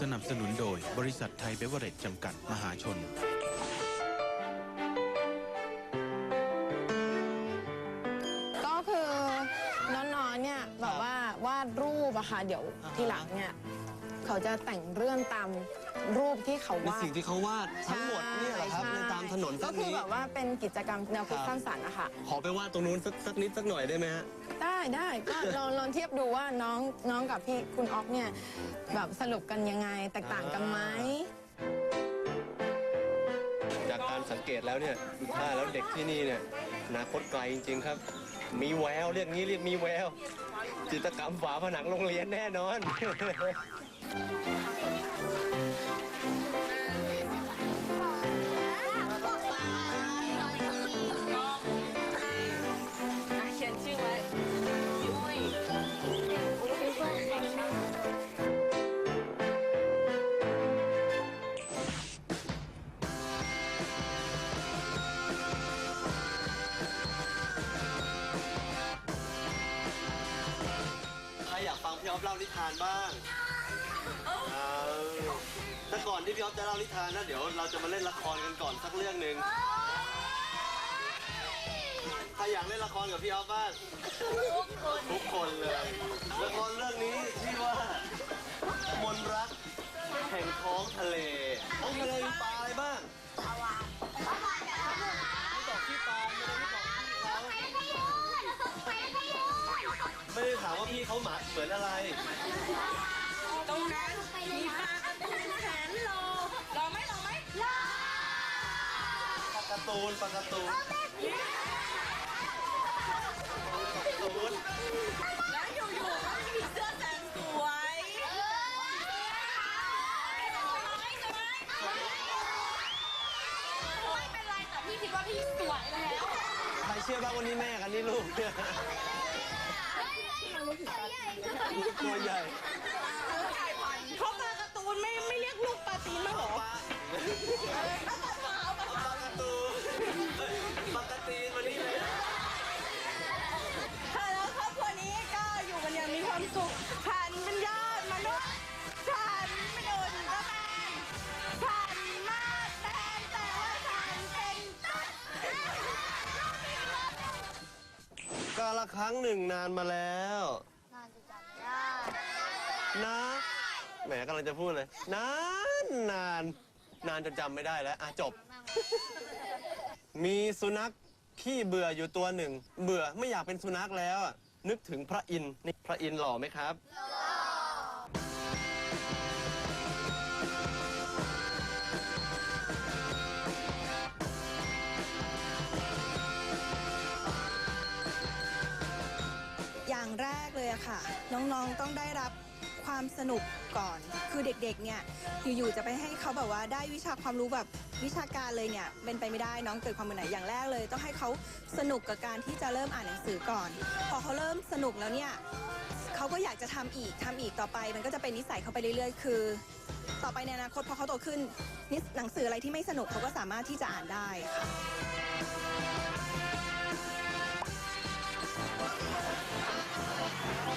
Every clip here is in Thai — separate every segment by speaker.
Speaker 1: สนับสนุนโดยบริษัทไทยเบเวอเรจจำกัดมหาชน
Speaker 2: ก็คือน้องๆเนี่ยแบบว่าวาดรูปอะค่ะเดี๋ยวทีหลังเนี่ยเขาจะแต่งเรื่องตามรูปที่เขา
Speaker 3: ใน
Speaker 2: วาด
Speaker 3: สิ่งที่เขาวาดทั้งหมดเนี่ยเหรอครับ
Speaker 2: ใช่
Speaker 3: ในตาม ถนน
Speaker 2: ก็
Speaker 3: เส้น
Speaker 2: คือ
Speaker 3: นี้
Speaker 2: แบบว่าเป็นกิจกรรมแนวคิด
Speaker 3: ครับ
Speaker 2: สร้างสรรค์อะค่ะ
Speaker 3: ขอไปวาดตรงนู้นสักสักนิดสักหน่อยได้ไหมฮะ
Speaker 2: ได้ได้ก็ลองลองเทียบดูว่าน้องน้องกับพี่คุณออกเนี่ยแบบสรุปกันยังไงแตกต่างกันไหม
Speaker 3: จากการสังเกตแล้วเนี่ยดูท่าแล้วเด็กที่นี่เนี่ยอนาคตไกลจริงๆครับ มีแววเรียกงี้เรียกมีแววจิตรกรรมฝาผนังโรงเรียนแน่นอน ฟังพี่อฟเล่านิทานบ้างเอาแต่ก่อนที่พี่ออฟจะเล่านิทานนะเดี๋ยวเราจะมาเล่นละครกันก่อนสักเรื่องหนึ่งใครอยากเล่นละครกับพี่ออฟบ้างทุกคนเลย ละครเรื่องนี้ชื่อว่ามนรักแห่งท้องทะเลท้องทะเล เขาหมาเหมือนอะไร
Speaker 4: ตรงนั้นมีปลาการ์ตูนแสนโลรอไหมรอไหมรอ
Speaker 3: ปลาการ์ตูนปลาการ์ตูนการ์ตูน
Speaker 4: แล้วอยู่ๆก็มีเสื้อแสนสวยไม่เป็นไรแต่พี่คิดว่าพี่สวยแล้ว
Speaker 3: ใครเชื่อบ้างวันนี้แม่กันนี่ลูกเนี่ย ตัวใหญ่
Speaker 4: เขาปลาการ์ตูนไม่ไม่เรียกลูกปลาตีนมาหรอ
Speaker 3: ปลาปลาการ์ตูนปลากระตีนวันนี้เลย
Speaker 4: ค่ะแล้วครอบครัวนี้ก็อยู่กันอย่างมีความสุขฉันเป็นญาติมนุษย์ฉันไม่โดนกระแตงฉันมาแตนแต่ว่าฉันเป็นตุ๊ด
Speaker 3: กาละครั้งหนึ่งนานมาแล้ว นะแหมกำลังจะพูดเลย นานนาน นานจนจำไม่ได้แล้ว อะจบ มีสุนัขขี้เบื่ออยู่ตัวหนึ่ง เบื่อไม่อยากเป็นสุนัขแล้วอะนึกถึงพระอินทร์นี่พระอินทร์หล่อไหมครับ
Speaker 5: อย่างแรกเลยอะค่ะ น้องๆต้องได้รับ ความสนุกก่อน คือเด็กๆเนี่ยอยู่ๆจะไปให้เขาแบบว่าได้วิชาความรู้แบบวิชาการเลยเนี่ยเป็นไปไม่ได้น้องเกิดความเบื่อหน่ายอย่างแรกเลย ต้องให้เขาสนุกกับการที่จะเริ่มอ่านหนังสือก่อน พอเขาเริ่มสนุกแล้วเนี่ยเขาก็อยากจะทำอีกทำอีกต่อไป มันก็จะเป็นนิสัยเขาไปเรื่อยๆ คือ ต่อไปในอนาคตพอเขาโตขึ้นนิสหนังสืออะไรที่ไม่สนุกเขาก็สามารถที่จะอ่านได้ค่ะ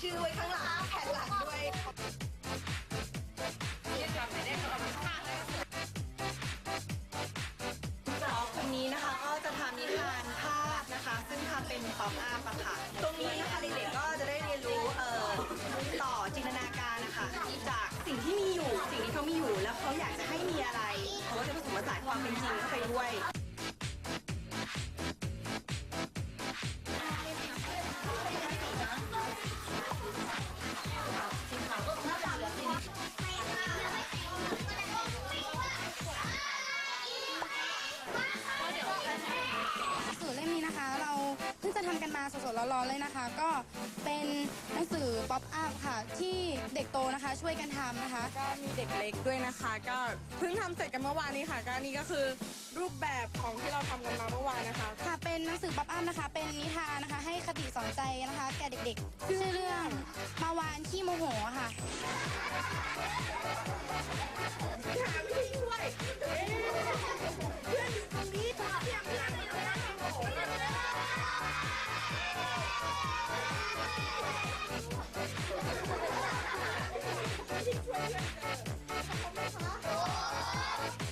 Speaker 6: ชื่อไว้
Speaker 5: ข้างหลังแผ่นหลังด้วยคนนี้นะคะก็จะทำนิทานภาพนะคะ ซึ่งทำเป็นป๊อปอัพอะค่ะ ตรงนี้นะคะเด็กๆก็จะได้เรียนรู้เอ่อต่อจินตนาการนะคะจากสิ่งที่มีอยู่สิ่งที่เขามีอยู่ แล้วเขาอยากจะให้มีอะไรเขาก็จะผสมผสานความเป็นจริงเข้าไปด้วย
Speaker 7: สื่อเล่มนี้นะคะ เราเพิ่งจะทำกันมาสดๆร้อนๆเลยนะคะ ก็เป็นหนังสือป๊อปอัพค่ะ ที่เด็กโตนะคะช่วยกันทำนะคะ
Speaker 4: ก็มีเด็กเล็กด้วยนะคะ ก็เพิ่งทำเสร็จกันเมื่อวานนี้ค่ะ ก็นี่ก็คือรูปแบบของที่เราทำกันมาเมื่อวานนะคะ
Speaker 7: ค่ะเป็นหนังสือป๊อปอัพนะคะ เป็นนิทานนะคะ ให้คติสอนใจนะคะ แก่เด็กๆชื่อเรื่องมาวานขี้โมโหค่ะ
Speaker 8: 你专业的，
Speaker 3: 好不好？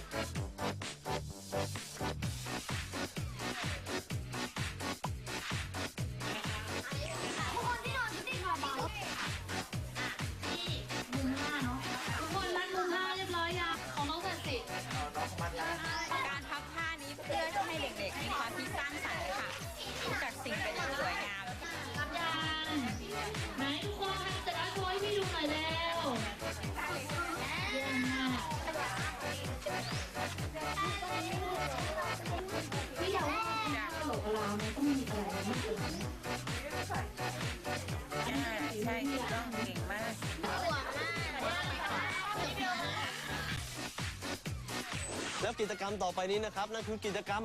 Speaker 3: กิจกรรมต่อไปนี้นะครับนั่นคือกิจกรรม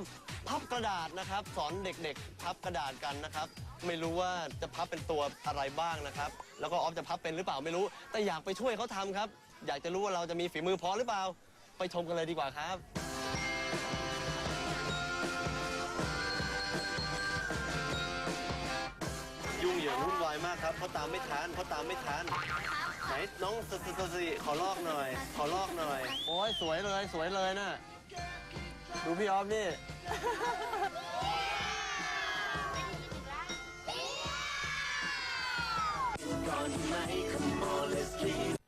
Speaker 3: พับกระดาษนะครับ สอนเด็กๆ พับกระดาษกันนะครับ ไม่รู้ว่าจะพับเป็นตัวอะไรบ้างนะครับ แล้วก็ออฟจะพับเป็นหรือเปล่าไม่รู้ แต่อยากไปช่วยเขาทำครับ อยากจะรู้ว่าเราจะมีฝีมือพอหรือเปล่า ไปชมกันเลยดีกว่าครับ ยุ่งเหยิงวุ่นวายมากครับเพราะตามไม่ทันเพราะตามไม่ทัน ไหนน้องสสสสิขอลอกหน่อย ขอลอกหน่อย โอ้ยสวยเลยสวยเลยน่ะ ดูพี่ออฟนี่
Speaker 9: ก่อนไหมค